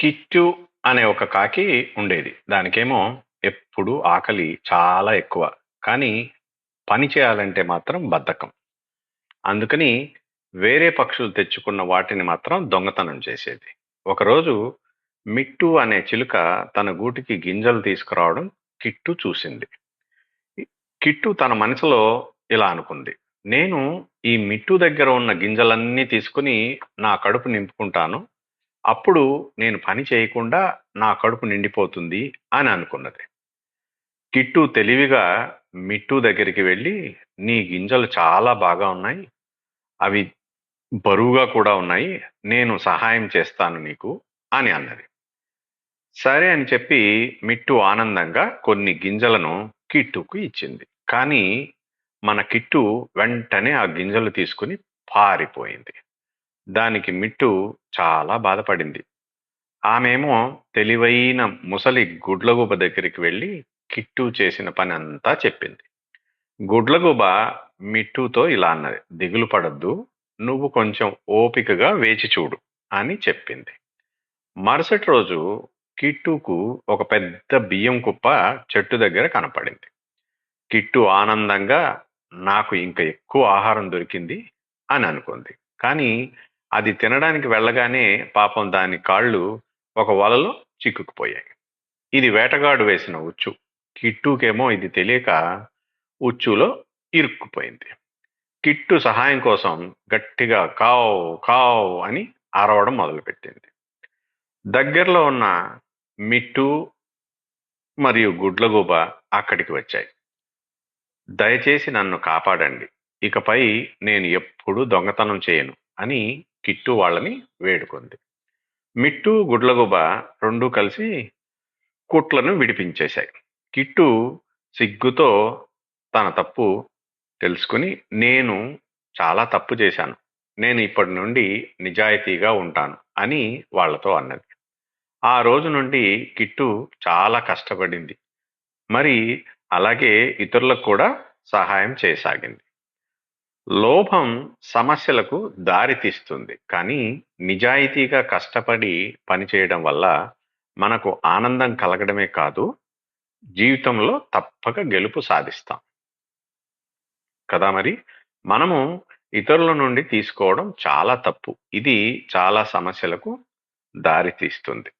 Kit అనే ఒక కాకి ఉండేది. దానికేమో ఎప్పుడు ఆకలి చాలా ఎక్కువ. కానీ పని చేయాలంటే మాత్రం బద్ధకం. అందుకని వేరే పక్షులు తెచ్చుకున్న వాటిని మాత్రం దొంగతనం చేసేది. ఒకరోజు మిట్టు అనే చిలుక తన గూటికి గింజలు తీసుకురావడం కిట్టు చూసింది. కిట్టు తన మనసులో ఇలా అనుకుంది. నేను ఈ మిట్టు దగ్గర ఉన్న గింజలన్నీ తీసుకుని నా కడుపు నింపుకుంటాను. అప్పుడు నేను పని చేయకుండా నా కడుపు నిండిపోతుంది అని అనుకున్నది. కిట్టు తెలివిగా మిట్టు దగ్గరికి వెళ్ళి నీ గింజలు చాలా బాగా ఉన్నాయి. అవి బరువుగా కూడా ఉన్నాయి. నేను సహాయం చేస్తాను నీకు అని అన్నది. సరే అని చెప్పి మిట్టు ఆనందంగా కొన్ని గింజలను కిట్టుకు ఇచ్చింది. కానీ మన కిట్టు వెంటనే ఆ గింజలు తీసుకుని పారిపోయింది. దానికి మిట్టు చాలా బాధపడింది. ఆమేమో తెలివైన ముసలి గుడ్లగూబ దగ్గరికి వెళ్ళి కిట్టు చేసిన పని అంతా చెప్పింది. గుడ్లగూబ మిట్టుతో ఇలా అన్నది. దిగులు పడొద్దు. నువ్వు కొంచెం ఓపికగా వేచి చూడు అని చెప్పింది. మరుసటి రోజు కిట్టుకు ఒక పెద్ద బియ్యం కుప్ప చెట్టు దగ్గర కనపడింది. కిట్టు ఆనందంగా నాకు ఇంకా ఎక్కువ ఆహారం దొరికింది అని అనుకుంది. కానీ అది తినడానికి వెళ్ళగానే పాపం దాని కాళ్ళు ఒక వలలో చిక్కుకుపోయాయి. ఇది వేటగాడు వేసిన ఉచ్చు. కిట్టుకేమో ఇది తెలియక ఉచ్చులో ఇరుక్కుపోయింది. కిట్టు సహాయం కోసం గట్టిగా కావ్ కావ్ అని అరవడం మొదలుపెట్టింది. దగ్గరలో ఉన్న మిట్టు మరియు గుడ్లగూబ అక్కడికి వచ్చాయి. దయచేసి నన్ను కాపాడండి. ఇకపై నేను ఎప్పుడూ దొంగతనం చేయను అని కిట్టు వాళ్ళని వేడుకుంది. మిట్టు, గుడ్లగుబ రెండూ కలిసి కుట్లను విడిపించేశాయి. కిట్టు సిగ్గుతో తన తప్పు తెలుసుకుని నేను చాలా తప్పు చేశాను. నేను ఇప్పటి నుండి నిజాయితీగా ఉంటాను అని వాళ్ళతో అన్నది. ఆ రోజు నుండి కిట్టు చాలా కష్టపడింది. మరి అలాగే ఇతరులకు కూడా సహాయం చేయసాగింది. లోభం సమస్యలకు దారితీస్తుంది కానీ నిజాయితీగా కష్టపడి పనిచేయడం వల్ల మనకు ఆనందం కలగడమే కాదు జీవితంలో తప్పక గెలుపు సాధిస్తాం. కదా మరి! మనము ఇతరుల నుండి తీసుకోవడం చాలా తప్పు. ఇది చాలా సమస్యలకు దారితీస్తుంది